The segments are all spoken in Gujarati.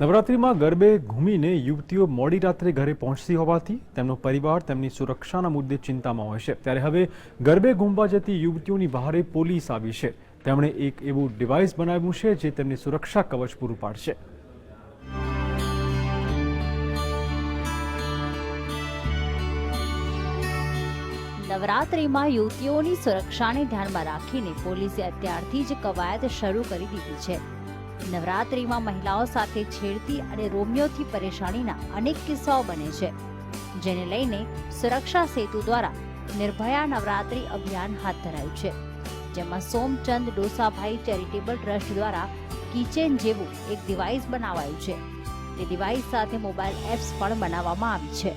નવરાત્રિમાં ગરબે ઘૂમીને યુવતીઓ મોડી રાત્રે ઘરે પહોંચતી હોવાથી તેમનો પરિવાર તેમની સુરક્ષાના મુદ્દે ચિંતામાં હોય છે. ત્યારે હવે ગરબે ઘૂમવા જતી યુવતીઓની બહારે પોલીસ આવી છે. તેમણે એક એવું ડિવાઇસ બનાવ્યું છે જે તેમની સુરક્ષા કવચ પૂરું પાડશે. નવરાત્રિમાં યુવતીઓની સુરક્ષાને ધ્યાનમાં રાખીને પોલીસે અત્યારથી જ કવાયત શરૂ કરી દીધી છે. નવરાત્રિમાં મહિલાઓ સાથે છેડતી અને રોમિયોથી પરેશાનીના અનેક કિસ્સાઓ બને છે. જેને લઈને સુરક્ષા સેતુ દ્વારા નિર્ભયા નવરાત્રિ અભિયાન હાથ ધરાયું છે. જેમાં સોમચંદ, ડોસાભાઈ ચેરિટેબલ ટ્રસ્ટ દ્વારા કિચેન જેવું એક ડિવાઇસ બનાવાયું છે. તે ડિવાઇસ સાથે મોબાઈલ એપ્સ પણ બનાવવામાં આવી છે.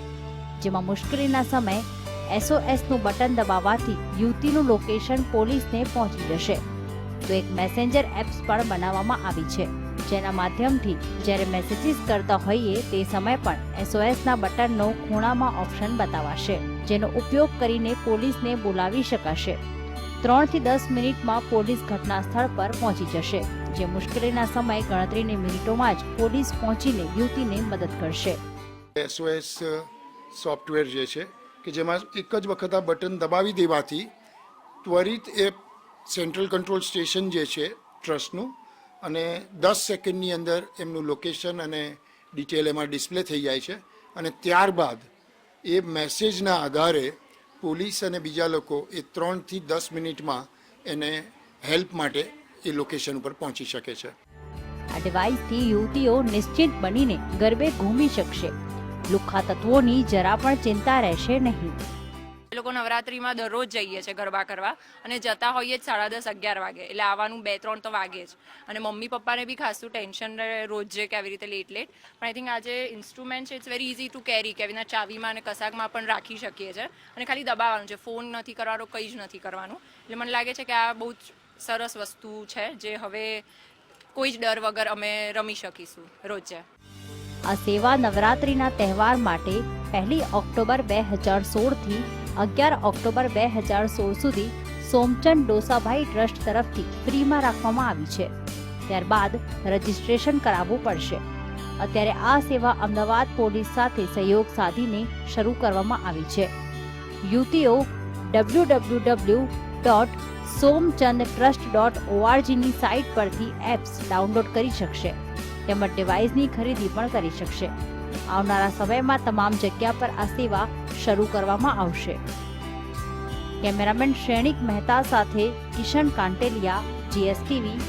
જેમાં મુશ્કેલીના સમયે એસઓએસનું બટન દબાવવાથી યુવતીનું લોકેશન પોલીસને પહોંચી જશે. તો એક મેસેન્જર એપ્સ પણ બનાવવામાં આવી છે. જેના માધ્યમથી જ્યારે મેસેજીસ કરતા હોઈએ તે સમયે પણ એસઓએસના બટનનો ખૂણામાં ઓપ્શન બતાવાશે, જેનો ઉપયોગ કરીને પોલીસને બોલાવી શકાશે. ત્રણથી દસ મિનિટમાં પોલીસ ઘટના સ્થળ પર પહોંચી જશે, જે મુશ્કેલીના સમયે ગણતરીની મિનિટોમાં જ પોલીસ પહોંચીને યુવતીને મદદ કરશે. એસઓએસ સોફ્ટવેર જે છે, કે જેમાં એક જ વખત આ બટન દબાવી દેવાથી ત્વરિત એ સેન્ટ્રલ કંટ્રોલ સ્ટેશન જે છે, ટ્રસ્ટનું, અને દસ સેકન્ડની અંદર એમનું લોકેશન અને ડિટેલ એમાં ડિસ્પ્લે થઈ જાય છે. અને ત્યારબાદ એ મેસેજના આધારે પોલીસ અને બીજા લોકો એ ત્રણથી દસ મિનિટમાં એને હેલ્પ માટે એ લોકેશન ઉપર પહોંચી શકે છે. આ ડિવાઇસથી યુવતીઓ નિશ્ચિત બનીને ગરબે ઘૂમી શકશે. લુખ્ખા તત્વોની જરા પણ ચિંતા રહેશે નહીં. એ લોકો નવરાત્રિમાં દરરોજ જઈએ છે ગરબા કરવા અને જતા હોઈએ જ સાડા દસ, અગિયાર વાગે. એટલે આવવાનું બે, ત્રણ તો વાગે જ. અને મમ્મી, પપ્પાને બી ખાસું ટેન્શન રોજ જે કે આવી રીતે લેટ લેટ પણ આઈ થિંક આજે ઇન્સ્ટ્રુમેન્ટ છે it's very easy to carry કે એના ચાવીમાં અને કસાકમાં પણ રાખી શકીએ છીએ અને ખાલી દબાવવાનું છે. ફોન નથી કરવાનો, કંઈ જ નથી કરવાનું. એટલે મને લાગે છે કે આ બહુ જ સરસ વસ્તુ છે જે હવે કોઈ જ ડર વગર અમે રમી શકીશું રોજે. આ સેવા નવરાત્રિના તહેવાર માટે પહેલી ઓક્ટોબર બે હજાર સોળથી અગિયાર ઓક્ટોબર બે હજાર સોળ સુધી સોમચંદ ડોસાભાઈ ટ્રસ્ટ તરફથી ફ્રીમાં રાખવામાં આવી છે. ત્યારબાદ રજીસ્ટ્રેશન કરાવવું પડશે. અત્યારે આ સેવા અમદાવાદ પોલીસ સાથે સહયોગ સાધીને શરૂ કરવામાં આવી છે. યુવતીઓ W W W dot Somchand trust dot ઓઆરજીની site પરથી એપ્સ ડાઉનલોડ કરી શકશે. તેમજ ડિવાઇસની ખરીદી પણ કરી શકશે. આવનારા સમયમાં તમામ જગ્યા પર આ સેવા શરૂ કરવામાં આવશે. કેમેરામેન શ્રેણિક મહેતા સાથે કિશન કાંટેલિયા જીએસટીવી